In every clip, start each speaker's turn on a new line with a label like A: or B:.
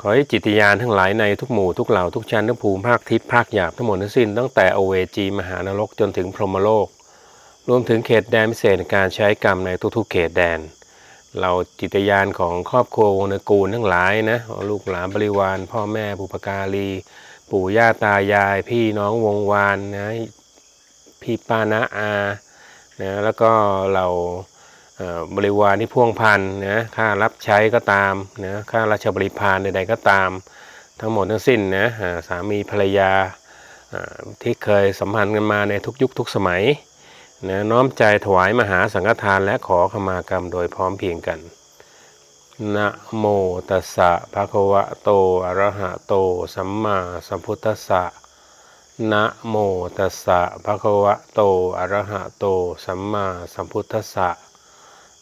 A: ขอให้จิตยานทั้งหลายในทุกหมู่ทุกเหล่าทุกชั้นทุกภูมิภาคทิพย์ภาคหยาบทั้งหมดทั้งสิ้นตั้งแต่อเวจีมหานรกจนถึงพรหมโลก รวมถึงเขตแดนพิเศษการใช้กรรมในทุกๆเขตแดน เราจิตยานของครอบครัววงศ์ตระกูลทั้งหลายนะลูกหลานบริวาร พ่อแม่บุปการี ปู่ย่าตายาย พี่น้องวงวานนะพี่ป้านาอานะแล้วก็เรา บริวารที่พ่วงพันนะค่ารับใช้ก็ตามนะค่าราชบริพารใดๆก็ตาม ทั้งหมดทั้งสิ้นนะสามีภรรยาที่เคยสัมพันธ์กันมาในทุกยุคทุกสมัยนะน้อมใจถวายมหาสังฆทานและขอขมากรรมโดยพร้อมเพียงกันนะโมตัสสะภะคะวะโตอะระหะโต สัมมาสัมพุทธัสสะนะโมตัสสะภะคะวะโตอะระหะโต สัมมาสัมพุทธัสสะ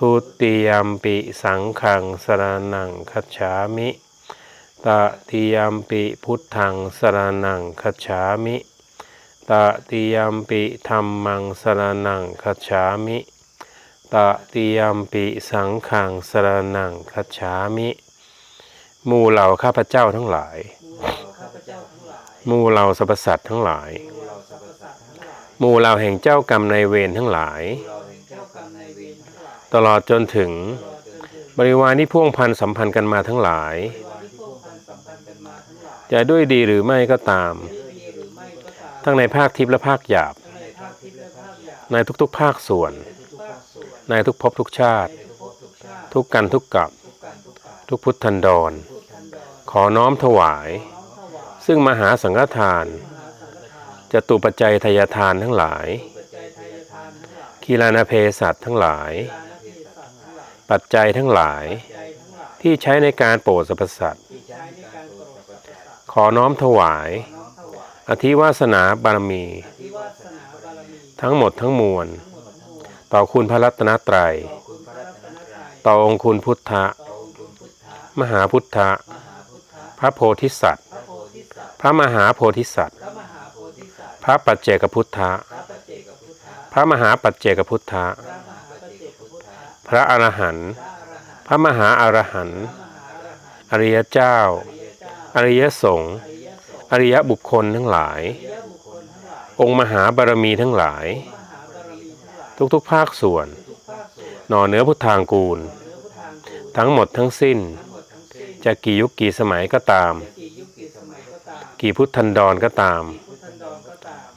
A: ทุติยมปิสังฆังสรณังคัจฉามิตติยมปิพุทธังสรณังคัจฉามิตติยมปิธรรมังสรณังคัจฉามิตติยมปิสังฆังสรณังคัจฉามิหมู่เหล่าข้าพเจ้าทั้งหลายหมู่เหล่าสรรพสัตว์ทั้งหลายหมู่เหล่าแห่งเจ้ากรรมในายเวรทั้งหลาย ตลอดจนถึง บริวารที่พ่วงพันสัมพันธ์กันมาทั้งหลาย จะด้วยดีหรือไม่ก็ตาม ทั้งในภาคทิพย์และภาคหยาบ ในทุกๆภาคส่วน ในทุกภพทุกชาติ ทุกกันทุกกับ ทุกพุทธันดร ขอน้อมถวาย ซึ่งมหาสังฆทานจะตุปัจจัยทายทานทั้งหลายกีฬานาเพสัตทั้งหลาย ปัจจัยทั้งหลาย ที่ใช้ในการโปรดสรรพสัตว์ขอน้อมถวาย อธิวาสนาบารมี ทั้งหมดทั้งมวล ต่อคุณพระรัตนตรัย ต่อองค์คุณพุทธะ มหาพุทธะ พระโพธิสัตว์ พระมหาโพธิสัตว์ พระปัจเจกพุทธะ พระมหาปัจเจกพุทธะพ ระอรหันต์พระมหาอรหันต์อริยเจ้า อริยสงฆ์อริยบุคคลทั้งหลาย องค์มหาบารมีทั้งหลาย ทุกๆภาคส่วน หน่อเนื้อพุทธางกูล ทั้งหมดทั้งสิ้น จะกี่ยุคกี่สมัยก็ตาม กี่พุทธันดรก็ตาม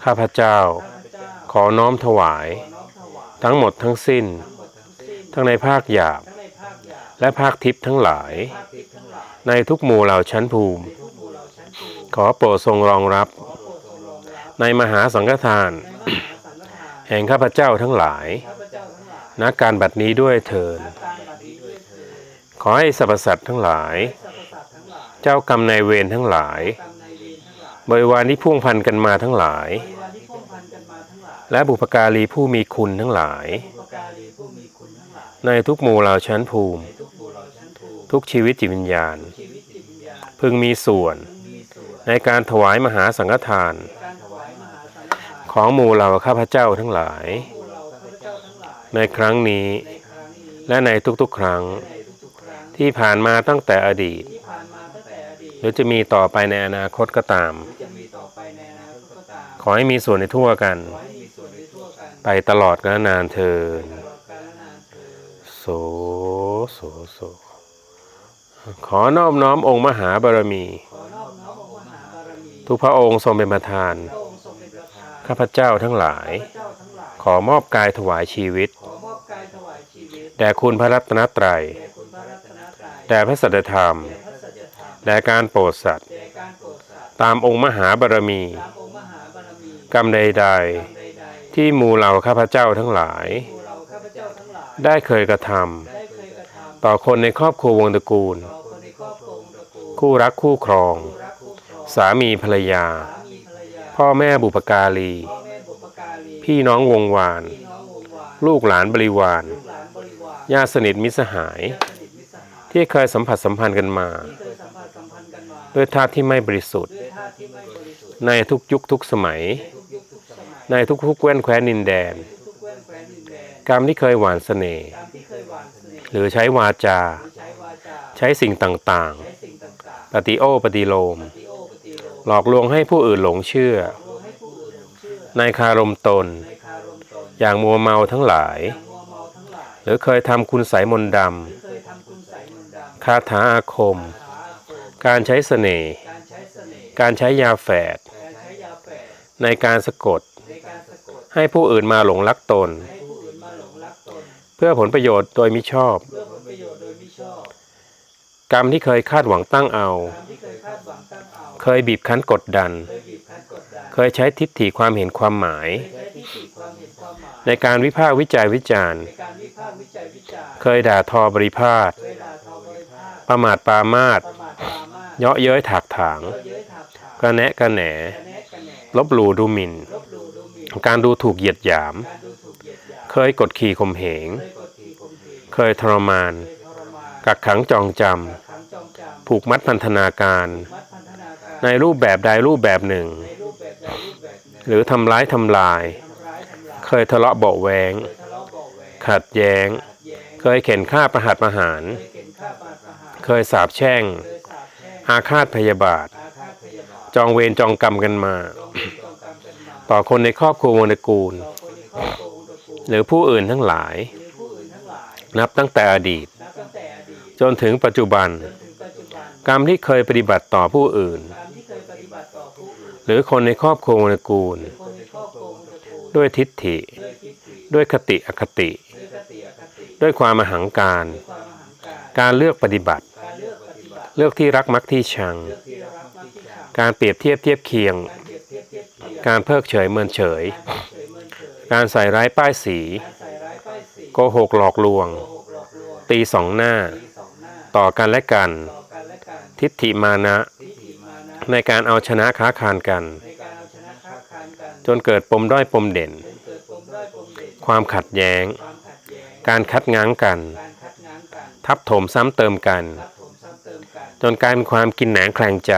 A: ข้าพเจ้า ขอน้อมถวาย ทั้งหมดทั้งสิ้น ทั้งในภาคหยาบ และภาคทิพย์ทั้งหลาย ในทุกหมู่เหล่าชั้นภูมิ ขอโปรดทรงรองรับ ในมหาสังฆทาน แห่งข้าพเจ้าทั้งหลายณกการบัดนี้ด้วยเถิดขอให้สรรพสัตว์ทั้งหลาย เจ้ากรรมนายเวรทั้งหลาย บริวารที่พ่วงพันกันมาทั้งหลาย และบุพการีผู้มีคุณทั้งหลาย ในทุกหมู่เหล่าชั้นภูมิ ทุกชีวิตจิตวิญญาณ พึงมีส่วน ในการถวายมหาสังฆทาน ของหมู่เหล่าข้าพเจ้าทั้งหลาย ในครั้งนี้ และในทุกๆครั้ง ที่ผ่านมาตั้งแต่อดีต หรือจะมีต่อไปในอนาคตก็ตาม ขอให้มีส่วนในทั่วกัน ไปตลอดกาลนานเทินโสโสโสขอนอบน้อมองค์มหาบารมี ทุกพระองค์ทรงเป็นประธาน ข้าพเจ้าทั้งหลาย ขอมอบกายถวายชีวิต แด่คุณพระรัตนตรัย แด่พระสัจธรรม แด่การโปรดสัตว์ ตามองค์มหาบารมี กรรมใดๆ ที่หมู่เหล่าข้าพเจ้าทั้งหลาย ได้เคยกระทำต่อคนในครอบครัววงศ์ตระกูล คู่รักคู่ครอง สามีภรรยา พ่อแม่บุปการี
B: พี่
A: น้องวงวาน ลูกหลานบริวารญาติสนิทมิสหาย
B: ที่
A: เคยสัมผัสสัมพันธ์กันมาด้วยธาตุที่ไม่บริสุทธิ์
B: ด้วยท่าตุที่ไม่บริสุทธิ์
A: ในทุกยุคทุกสมัย ในทุกๆแว่นแคว้นดินแดน
B: กแว่นแคว้นดินแดน
A: กรรมที่เคยหวานเสน่ห์
B: ห
A: รือใช้วาจา
B: ใช้
A: สิ่งต่างๆ ปฏิโอปฏิโลม หลอกลวงให้ผู้อื่นหลงเชื่อ
B: ใน
A: คารมตน อย่างมัวเมาทั้งหลาย
B: ห
A: รือเคยทำคุณสยมนต์ด
B: หรือเคยทำคุณใสมนดำ
A: คาถาอาคม การใช้เสน่ห์
B: การใช้เสน่ห์
A: การใช้ยาแฝด
B: ใน
A: การสะกด
B: ในการสะกด
A: ให้ผู้อื่นมาหลงรักตน
B: ให้ผู้อื่นมาหลงรักตน
A: เพื่อผลประโยชน์โดยมิชอบ
B: เพื่อผลประโยชน์โดยมิชอบ
A: กรรมที่เคยคาดหวังตั้งเอา
B: ตามที่เคยคาดหวังตั้งเอา
A: เคยบีบคั้นกดดัน
B: เคยบีบคั้นกดดัน
A: เคยใช้ทิฏฐิความเห็นความหมาย
B: เคยใช้ที่ติความเห็นความหมาย
A: ในการวิพากษ์วิจัยวิจารณ์
B: ในการวิพากษ์วิจัยวิจารณ์
A: เคยด่าทอบริพาท
B: เคยด่าทอบริพาท
A: ประมาทปรามาท
B: ประมาทปรามาส
A: เยาะเย้ยถากถาง
B: เยอะเย้ยถากถาง
A: กระแนะกระแหน ลบหลู่ดูหมิ่น
B: ลบหลู่ดูหมิ่น
A: การดูถูกเหยียดหยาม
B: เค
A: ยกดขี่ข่มเหง
B: เคย
A: ทรมาน กักขังจองจำ ผูกมัดพันธนาการ ในรูปแบบใดรูปแบบหนึ่ง
B: ห
A: รือทำร้ายทำลาย เคยทะเลาะเบาะแวงขัดแย้ง
B: ขัดแย้ง
A: เคยเข็นฆ่าประหัตประหาร
B: เคยเข็นฆ่าบาดประหาร
A: เคยสาบแช่ง อาฆาตพยาบาท จองเวรจองกรรมกันมา ต่อคนในครอบครัววงตระกูล
B: ต่อคน
A: หรือผู้อื่นทั้งหลาย
B: นั
A: บตั้งแต่อดีต จนถึงปัจจุบัน กรรมที่เคยปฏิบัติต่อผู้อื่น หรือคนในครอบครัววงตระกูล
B: คน
A: ด้วยทิฏฐิ
B: ด้วย
A: คติอคติ
B: ด้วยค
A: วาม
B: มหังการ
A: การเลือกปฏิบัติ
B: เลือก
A: ที่รักมักที่ชัง
B: กา
A: รเปรียบเทียบเทียบเคียง
B: การเพิ
A: กเฉยเมินเฉย
B: การ
A: ใส่ร้ายป้ายสี
B: การใส่ร้ายป้ายสี
A: โกหกหลอกลวง ตีสองหน้า
B: ต่อ
A: กันและกัน ทิฏฐิมานะในการเอาชนะค้าคานกัน
B: ในการเอาชนะค้าคานกัน
A: จนเกิดปมด้อยปมเด่น ความขัดแย้ง การคัดง้างกัน ทับถมซ้ำเติมกัน จนกลายเป็นความกินแหนงแคลงใจ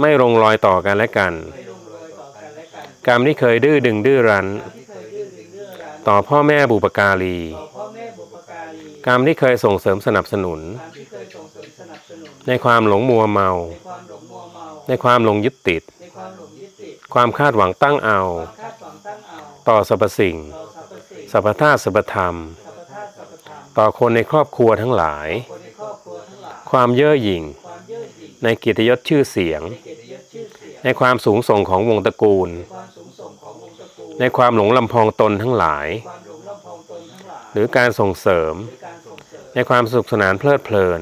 A: ไม่ลงรอยต่อกันและกัน
B: ไม่ลงรอยต่อกันและกัน
A: กรรมที่เคยดื้อดึงดื้อรั้น
B: ที่เคยดื้อดึงเรื่องราว
A: ต่อพ่อแม่บุปการี
B: ต่อพ่อแม่บุปการี
A: กรรมที่เคยส่งเสริมสนับสนุน
B: ตามที่เคยส่งเสริมสนับสนุน
A: ในความหลงมัวเมา
B: ในความหลงมัวเมา
A: ในความหลงยึดติด
B: ในความหลงยึดติด
A: ความคาดหวังตั้งเอา
B: ความคาดหวังตั้งเอา
A: ต่อสรรพสิ่ง
B: ต่อสรรพสิ่ง
A: สรรพธาตุสรรพธรรม
B: สรรพธาตุสรรพธรรม
A: ต่อคนในครอบครัวทั้งหลาย
B: คนในครอบครัวทั้งหลาย
A: ความเย่อหยิ่ง ในเกียรติยศชื่อเสียง
B: ใน
A: ความสูงส่งของวงตระกูล ในความหลงลำพองตนทั้งหลาย
B: ห
A: รือการส่งเสริม ในความสุขสนานเพลิดเพลิน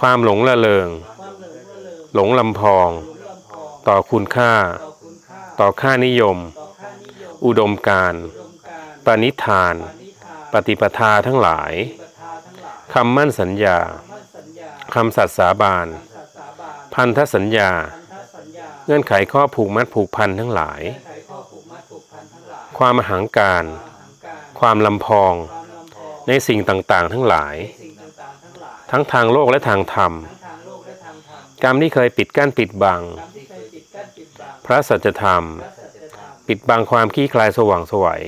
B: ความ
A: หลงละเลง
B: หลง
A: ลำพอง ต่อคุณค่า
B: ต่อค่า
A: นิยม
B: อุ
A: ดมการปณิธาน
B: ป
A: ฏิปทาทั้งหลายคำมั่นสัญญา คำสัตย์สาบานพันธสัญญา
B: พันธสัญญา
A: เงื่อนไขข้อผูกมัดผูกพันทั้งหลายความหังการ
B: ความหังการ
A: ความลำพอง ในสิ่งต่างๆ ทั้งหลาย
B: ทั้ง
A: ทางโลกและทางธรรม
B: กรรม
A: ที่เคยปิดกั้นปิดบัง พระสัจธรรม ปิดบังความขี้คลายสว่าง
B: สวัย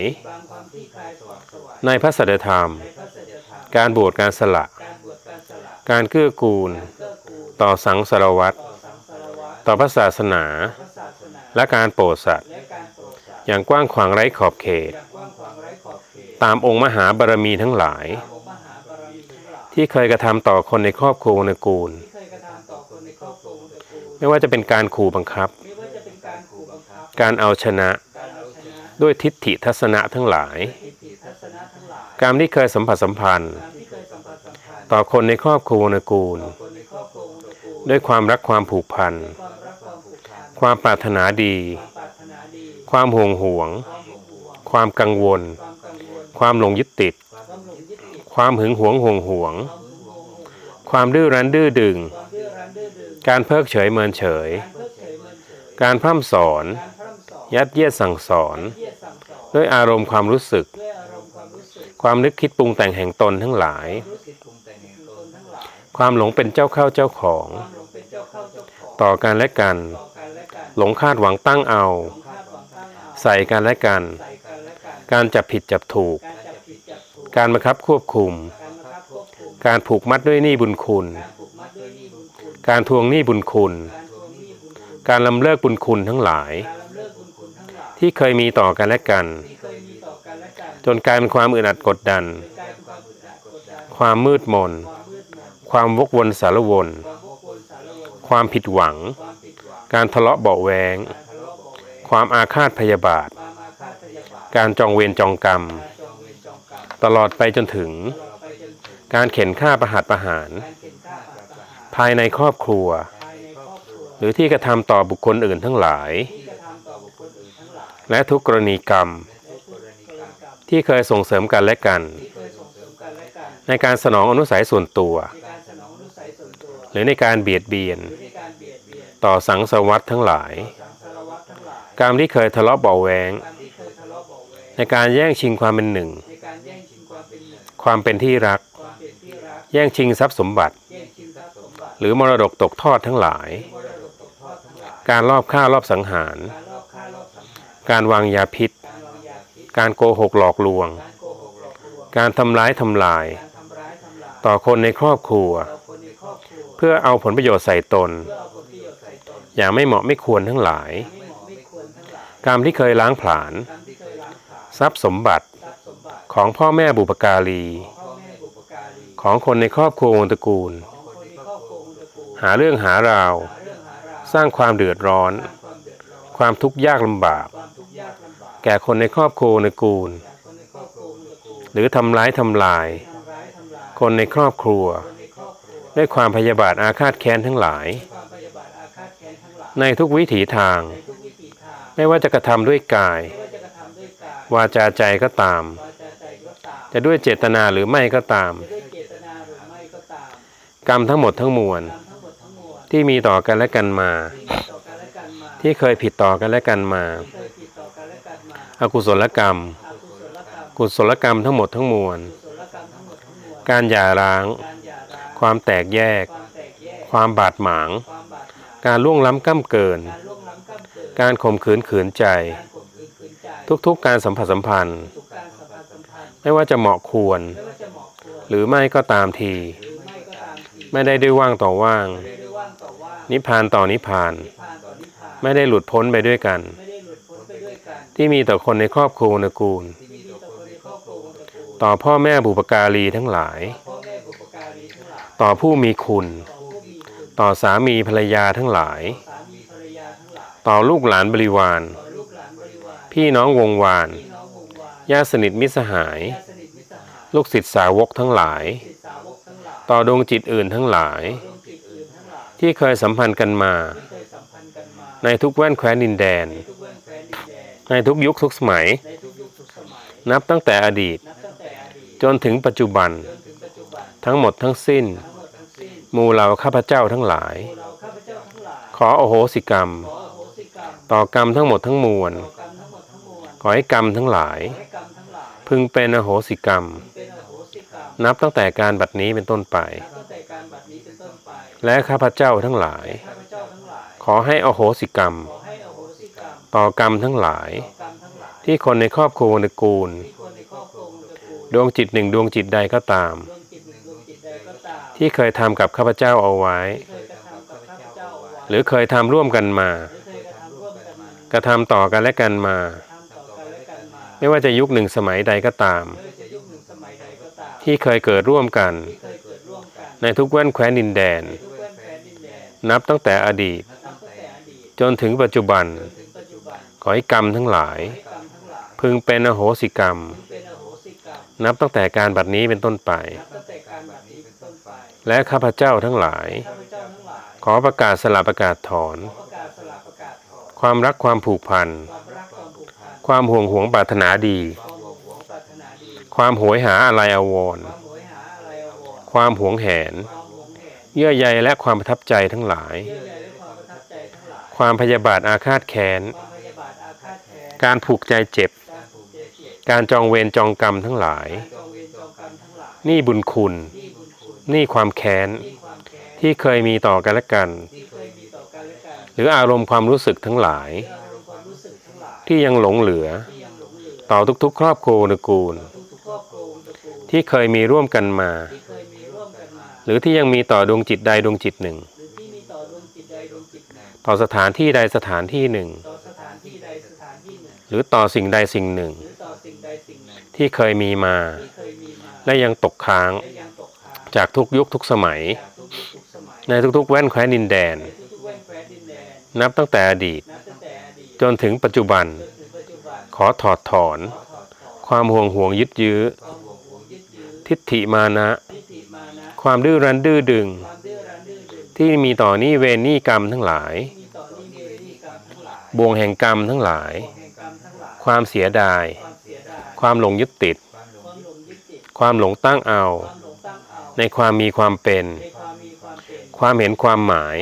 A: ในพระสัจธรรม
B: ในพระสัจธรรม
A: การบวชการสละ
B: การบวชการสละ
A: การเกื้อกูล
B: เกื้อกูล
A: ต่อสังสารวัตร
B: ต่อสังสารวัตร
A: ต่อพระศาสนา
B: พระศาสนา
A: และการโปรดสัตว์
B: และการโปรดสัตว์
A: อย่างกว้างขวางไร้ขอบเขต
B: อย่างกว้างขวางไร้ขอบเขต
A: ตามองค์มหาบารมีทั้งหลาย
B: ตามองค์มหาบารมีทั้งหลาย
A: ที่เคยกระทำต่อคนในครอบครัววงตระกูล
B: ที่เคยกระทำต่อคนในครอบครัววงตระกูล
A: ไม่ว่าจะเป็นการขู่บังคับ
B: ไม่ว่าจะเป็นการขู่บังคับ
A: การเอาชนะ
B: การเอาชนะ
A: ด้วยทิฏฐิทัศนะทั้งหลาย
B: ทิฏฐิทัศนะทั้งหลาย
A: กรรมที่เคยสัมผัสสัมพันธ์
B: การที่เคยสัมผัสสัมพันธ์
A: ต่อคนในครอบครัววระกูล
B: ต่อคนในครอบครัววงตระกูล
A: ด้วยความรักความผูกพัน
B: ความ
A: ปรารถนาดี
B: ความ
A: ห่วงห่วง
B: ความ
A: กังวล
B: ความ
A: หลงยึดติด
B: ความหึง
A: หวงห่วงห่วง
B: ความ
A: ดื้อรั้นดื้อดึง การเพิกเฉยเมินเฉย
B: การเพิกเฉยเมิน
A: การพร่ำสอน ยัดเยียดสั่งสอน
B: ด้
A: วยอารมณ์ความรู้สึก
B: ด้วยอารมณ์ความรู้สึก
A: ความนึกคิดปรุงแต่งแห่งตนทั้งหลาย ความหลงเป็นเจ้าเข้าเจ้าของ
B: ความหลงเป็นเจ้าเข้าเจ้าของ
A: ต่อกันและกัน
B: ต่อกันและกัน
A: หลงคาดหวังตั้งเอา
B: หลงคาดหวังตั้งเอา
A: ใส่กันและกัน
B: ใส่กันและกัน
A: การจับผิดจับถูก
B: การจับผิดจับถูก
A: การบังคับควบคุม
B: การบังคับควบคุม
A: การผูกมัดด้วยหนี้บุญคุณ
B: การผูกมัดด้วยหนี้บุญคุณ
A: การทวงหนี้บุญคุณ
B: การทวงหนี้บุญคุณ
A: การลำเลิกบุญคุณทั้งหลาย
B: การลำเลิกบุญคุณทั้งหลาย
A: ที่เคยมีต่อกันและกัน
B: ที่เคยมีต่อกันและกัน
A: จนกลายเป็นความอึดอัดกดดัน
B: กลายเป็นความอึดอัดกดดัน
A: ความมืดมน
B: ความ
A: วกวนสารวน
B: ความ
A: ผิดหวัง การทะเลาะเบาแวง ความอาฆาตพยาบาท การจองเวรจองกรรม ตลอดไปจนถึง การเข็นฆ่าประหัตประหาร
B: ประหาร
A: ภายในครอบครัว หรือที่กระทำต่อบุคคลอื่นทั้งหลาย และทุกกรณีกรรม
B: ที่
A: เคยส่งเสริมกันและกัน ในการสนองอนุสัยส่วนตัว หรือในการเบียดเบียน ต่อสังสารวัตทั้งหลาย
B: สังสารทั้งหลาย
A: กรรมที่เคยทะเลาะเบาแวง
B: การที่เคยทะเลาะเบาแวง
A: ในการแย่งชิงความเป็นหนึ่ง
B: ความเป็น
A: ที่รัก แย่งชิงทรัพย์สมบัติ หรือมรดกตกทอดทั้งหลาย
B: กาย
A: การอบฆ่าร
B: อบสังหาร
A: การวางยาพิษ
B: การ
A: โกหกหลอกลวง
B: การ
A: ทำร้ายทำลาย
B: การทำร้ายทำลาย
A: ต่อคนในครอบครัว เพื่อเอาผลประโยชน์ใส่ตน
B: อย่า
A: งไม่เหมาะไม่ควรทั้งหลาย กรรมที่เคยล้างผลาญ
B: กรที่เคยล้างผลาญ
A: ทรัพย์สมบัติของพ่อแม่บุปการีของคนในครอบครัววงตระกูล
B: ของคนในครอบครัววงตระกูล
A: หาเรื่องหาราว สร้างความเดือดร้อน
B: ความ
A: ทุกข์ยากลำบาก แก่คนในครอบครัววงตระกูล
B: จากคนในกูล
A: หรือทำร้ายทำลาย คนในครอบครัว ด้วยความพยาบาทอาฆาตแค้นทั้งหลาย
B: ความพยาบาทอาฆาตแค้นทั้งหลาย
A: ในทุกวิถีทาง
B: ในทุกวิถีทาง
A: ไม่ว่าจะกระทำด้วยกาย
B: ไม่ว่าจะกระทำด้วยกาย
A: วาจาใจก็ตาม
B: วาจาใจก็ตาม
A: จะด้วยเจตนาหรือไม่ก็ตาม
B: จะด้วยเจตนาหรือไม่ก็ตาม
A: กรรมทั้งหมดทั้งมวล
B: กรรมทั้งหมดทั้งมวล
A: ที่มีต่อกันและกันมา
B: ที่มีต่อกันและกันมา
A: ที่เคยผิดต่อกันและกันมา
B: ที่เคยผิดต่อกันและกันมา
A: อกุศลกรรม
B: อกุศลกรรม
A: กุศลกรรมทั้งหมดทั้งมวล
B: กุศลกรรมทั้งหมดทั้งมวล
A: การหย่าร้าง
B: การหย่าร้าง
A: ความแตกแยก
B: ความ
A: บาดหมาง การล่วงล้ำก้ำเกิน
B: การล่วงล้ำก้ำเกิน
A: การข่มขืนขืนใจ ทุกๆการสัมผัสสัมพันธ์ ไม่ว่าจะเหมาะควร
B: หรื
A: อไม่ก็ตามที
B: ไม่
A: ได้ด้วยว่างต่อว่าง
B: ต่อว่าง
A: นิพพานต่อนิพพาน ไม่ได้หลุดพ้นไปด้วยกัน ที่มีต่อคนในครอบครัว
B: นในครอบครัววงตระกูล
A: ต่อพ่อแม่บุปการีทั้งหลาย
B: ต่อผู้มีคุณ
A: ต่อสามีภรรยาทั้งหลาย ต่อลูกหลานบริวาร พี่น้องวงวานญาติสนิทมิสหาย ลูกศิษย์สาวกทั้งหลาย ต่อดวงจิตอื่นทั้งหลาย
B: ที่
A: เคยสัมพันธ์กันมา ในทุกแว่นแคว้นดินแดน
B: ในทุกแว่นดินแดน
A: ในทุกยุคทุกสมัย
B: นั
A: บตั้งแต่อดีต จนถึงปัจจุบัน
B: จนถึงปัจจุบัน
A: ทั้งหมดทั้งสิ้น
B: มู
A: เหล่าข้าพเจ้าทั้งหลาย
B: พวกเราข้าพเจ้าทั้งหลาย
A: ขอโอโหสิกรรม ต่อกรรมทั้งหมดทั้งมวล
B: ต่อกรรมทั้งหมดทั้งมวล
A: ขอให้กรรมทั้งหลาย พึงเป็นอโหสิกรรม
B: นอโหสิกรรม
A: นับตั้งแต่การบัดนี้เป็นต้นไป
B: และ
A: ข้าพเจ้าทั้งหลาย
B: ข
A: อให้อโหสิกรรม
B: ขอโหสิกรรม
A: ต่อกรรมทั้งหลาย
B: ที่
A: คนในครอบครัวตระกูล
B: ที่คนในกูล
A: ดวงจิตหนึ่งดวงจิตใดก็ตาม ที่เคยทำกับข้าพเจ้าเอาไว้ หรือเคยทำร่วมกันมา
B: กระทำ
A: ต่อกันและกันมา ไม่ว่าจะยุคหนึ่งสมัยใดก็ตาม ที่เคยเกิดร่วมกัน ในทุกแว่นแคว้นดินแดน
B: นั
A: บตั้งแต่อดีต จนถึงปัจจุบัน ขอให้กรรมทั้งหลาย
B: กรรมทั้งหลาย
A: พึงเป็นอโหสิกรรม
B: นั
A: บตั้งแต่การบัดนี้เป็นต้นไป
B: และ
A: ข้าพเจ้าทั้งหลาย
B: ข
A: อประกาศสละประกาศถอน ความรักความผูกพัน
B: ความ
A: ห่วงหวงปรารถนาดี
B: ความ
A: โหยหาอะไรอว
B: วร
A: ความหวงแหน เยื่อใยและความประทับใจทั้งหลาย
B: ความ
A: พยาบาทอาฆาตแค้น การผูกใจเจ็บ
B: การจ
A: องเวรจองกรรมทั้งหลาย นี่
B: บุญคุณ
A: นี่ความแค้น
B: ที่ความแค้น
A: ที่เคยมีต่อกันและกัน
B: ที่เคยมีต่อกันและกัน
A: หรืออารมณ์ความรู้สึกทั้งหลาย
B: และอารมณ์ความรู้สึกทั้งหลาย
A: ที่ยังหลงเหลือ
B: ที่ยังหลงเหลือ
A: ต่อทุกๆ ครอบครัวตระกูล
B: ทุกๆครอบครัวตระกูล
A: ที่เคยมีร่วมกันมา
B: ที่เคยมีร่วมกันมา
A: หรือที่ยังมีต่อดวงจิตใดดวงจิตหนึ่ง
B: หรือที่มีต่อดวงจิตใดดวงจิตหนึ่ง
A: ต่อสถานที่ใดสถานที่หนึ่ง
B: ต่อสถานที่ใดสถานที่หนึ่ง
A: หรือต่อสิ่งใดสิ่งหนึ่ง
B: หรือต่อสิ่งใดสิ่งหนึ่ง
A: ที่เคยมีมา
B: ที่เคยมีมา
A: และยังตกค้าง
B: และยังตกค้าง
A: จากทุกยุคทุกสมัยในทุกๆแว่นแคว้นดินแดน
B: ในทุกๆ แว่นแคว้นดินแดน
A: นับตั้งแต่อดีต จนถึงปัจจุบัน ขอถอดถอน ความห่วงห่วงยึดยื้อ ทิฏฐิมานะ ความดื้อรั้นดื้อดึง ที่มีต่อหนี้เวรหนี้กรรมทั้งหลาย
B: มีต่อนิเวนีกรรมทั้งหลาย
A: บ่วงแห่งกรรมทั้งหลาย
B: บ่วงแห่งกรรมทั้งหลาย
A: ความเสียดาย
B: ความ
A: หลงยึดติด
B: ความหลงยึดติด
A: ความหลงตั้งเอา ในความมีความเป็น
B: ในความมีความเป็น
A: ความเห็นความหมาย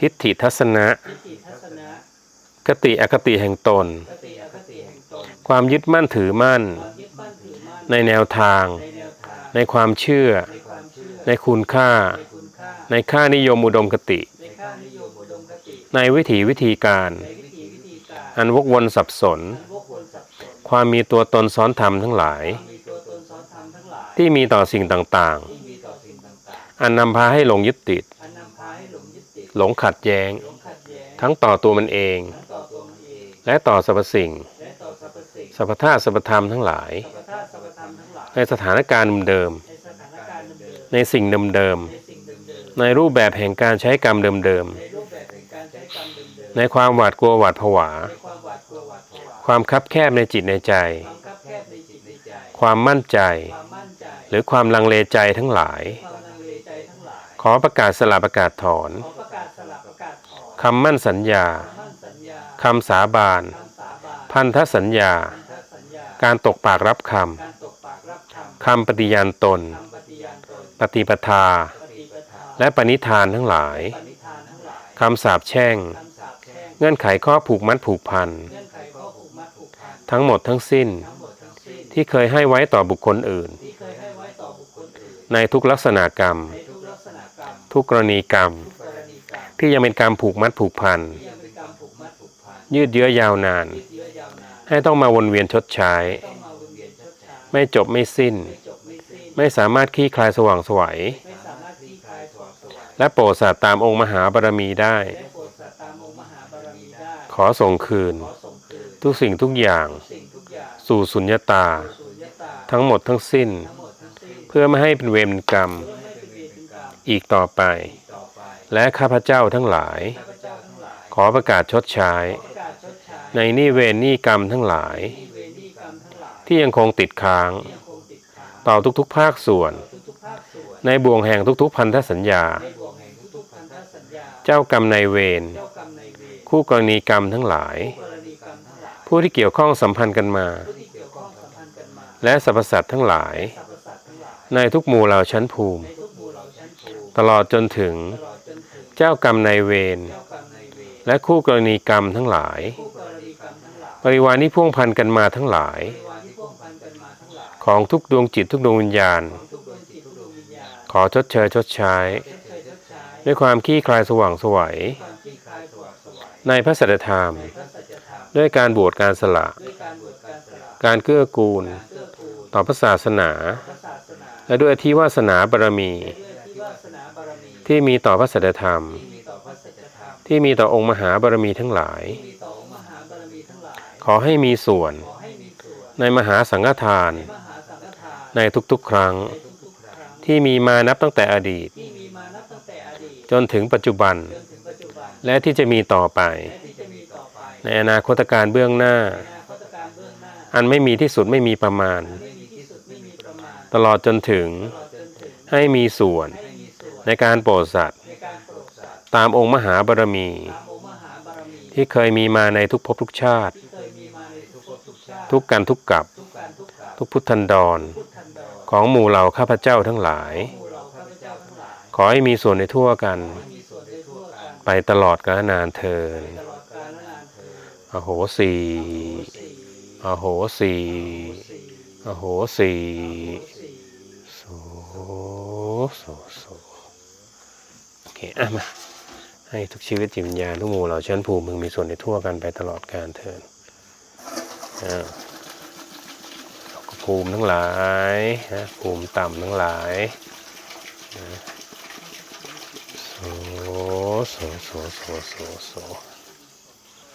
A: ทิฏฐิทัศนะ
B: ทิฏฐิทัศนะ
A: คติอคติแห่งตน
B: คติแห่งตน
A: ความยึดมั่นถือมั่น ในแนวทาง
B: ใน
A: ความเชื่อ
B: ในคุ
A: ณค่า
B: ในค่า
A: นิยมอุดมคติ
B: ใน
A: วิถีวิธีการ อันวกวนสับสน
B: อันวกวนสับสน
A: ความมีตัวตนซ้อนธรรมทั้งหลาย
B: ที่
A: มีต่อสิ่งต่างๆ อันนำพาให้หลงยึดติด
B: หลง
A: ขัดแย้ง ทั้งต่อตัวมันเอง และต่อสรรพสิ่ง
B: สรรพ
A: ธาตุสรรพธรรมทั้งหลาย ในสถานการณ์เดิม
B: ในสิ่
A: งเดิม
B: ๆ ใน
A: รูปแบบแห่งการใช้กรรมเดิม
B: ๆ ใน
A: ความหวาดกลัวหวาดผวา
B: ความ
A: คับแคบในจิตในใจ
B: ความ
A: มั่นใจ หรือความลังเลใจทั้งหลาย ขอประกาศสละประกาศถอน
B: ขอประกาศสลับประกาศถอน
A: คำมั่นสัญญาคำสาบาน พันธสัญญา การตกปากรับคำคำปฏิญาณตน
B: ปฏิ
A: ปทา และปณิธานทั้งหลาย
B: ปณิธานทั้งหลาย
A: คำสาปแช่ง เงื่อนไขข้อผูกมัดผูกพัน ทั้งหมดทั้งสิ้น
B: ที่
A: เคยให้ไว้ต่อบุคคลอื่น
B: ใน
A: ทุกลักษณะกรรม
B: ทุกกร
A: ณีกรรม
B: ที่
A: ยังเป็นกร
B: รมผูกมัดผูกพัน
A: ยืดเยื้อยาวนาน ให้ต้องมาวนเวียนชดใช้
B: ไม่จบไม่สิ้น
A: ไม่สามารถคลี่คลายสว่างสวย
B: ไม่สาย
A: และโปรดสัตว์ตามองค์มหาบารมีได้ ขอส่งคืน ทุกสิ่งทุกอย่าง
B: สู่
A: สุญญตา
B: สุญญตา
A: ทั้งหมดทั้งสิ้น พื่อไม่ให้เป็นเวรเป็นกรรม
B: เพื่อไม่เป็นเวรเป็นกรรม
A: อีกต่อไป และข้าพเจ้าทั้งหลาย
B: ข
A: อประกาศชดใช้
B: ใน
A: นี้เวรนี้กรรมทั้งหลาย
B: ที่กรรมทั้งหลาย
A: ที่ยังคงติดค้าง
B: ต่
A: อทุกๆภาคส่วน
B: ทุกภาคส่วน
A: ในบ่วงแห่งทุกๆพันธสัญญา
B: ในบ่วงแห่งทุกพันธสัญญา
A: เจ้ากรรม
B: ในเวร
A: คู่กรณีกรรมทั้งหลาย ผู้ที่เกี่ยวข้องสัมพันธ์กันมา
B: ผู้ที่เกี่ยวข้องสัมพันธ์กันมา
A: และสรรพสัตว์ทั้งหลาย ในทุกหมู่เหล่าชั้นภูมิ
B: ในทุกหมู่เหล่าชั้นภูมิ
A: ตลอดจนถึงเจ้ากรรมนายเวร
B: เจ้ากรรมในเวร
A: และคู่กรณีกรรมทั้งหลาย
B: ผู้กรณีกรรมทั้งหลาย
A: บริวารที่พ่วงพันกันมาทั้งหลาย
B: บริวารที่พ่วงพันกันมาทั้งหลาย
A: ของทุกดวงจิตทุกดวงวิญญาณ
B: ขอ
A: ชดเชยชดใช้
B: ด้
A: วยความขี้คลายสว่างสวัย ในพระสัจธรรม
B: ในพระสัจธรรม
A: ด้วยการบวชการสละ
B: ด้วยการบวชการสละ
A: การเกื้อกูล ต่อพระศาสนา และด้วยอธิวาสนาบารมี
B: ด้วยที่วาสนาบารมี
A: ที่มีต่อพระสัจธรรม
B: ที่มีต่อพระสัจธรรม
A: ที่มีต่องค์มหาบารมีทั้งหลาย
B: ที่มีต่อองค์มหาบารมีทั้งหลาย
A: ขอให้มีส่วน
B: ใน
A: มหาสังฆทาน ในทุกๆครั้ง
B: ที่
A: มีมานับตั้งแต่อดีต จนถึงปัจจุบัน และที่จะมีต่อไป ในอนาคตการเบื้องหน้า
B: อัน
A: ไม่มีที่สุดไม่มีประมาณ ตลอดจนถึงให้มีส่วน
B: ใน
A: การโปรดสัตว์
B: ตา
A: มองค์มหาบารมี ที่เคยมีมาในทุกภพทุกชาติ
B: ทุกกชาติ
A: ทุกกันทุกกับ
B: ทุก
A: พุทธันดร ของหมู่เหล่าข้าพเจ้าทั้งหลาย
B: หมู่เราข้าพเจ้าทั้งหลาย
A: ขอให้มีส่วนในทั่วกัน
B: ไป
A: ตลอดกาลนานเทิน
B: อา
A: โหสีอโหสีอโหสี โสโสโอเคอะมา ให้ทุกชีวิตจิตวิญญาณทุกหมู่เหล่าชั้นภูมิมึงมีส่วนในทั่วกันไปตลอดการเทินอ่าภูมิทั้งหลายนะภูมิต่ำทั้งหลายนะโสโสโสโสโสโส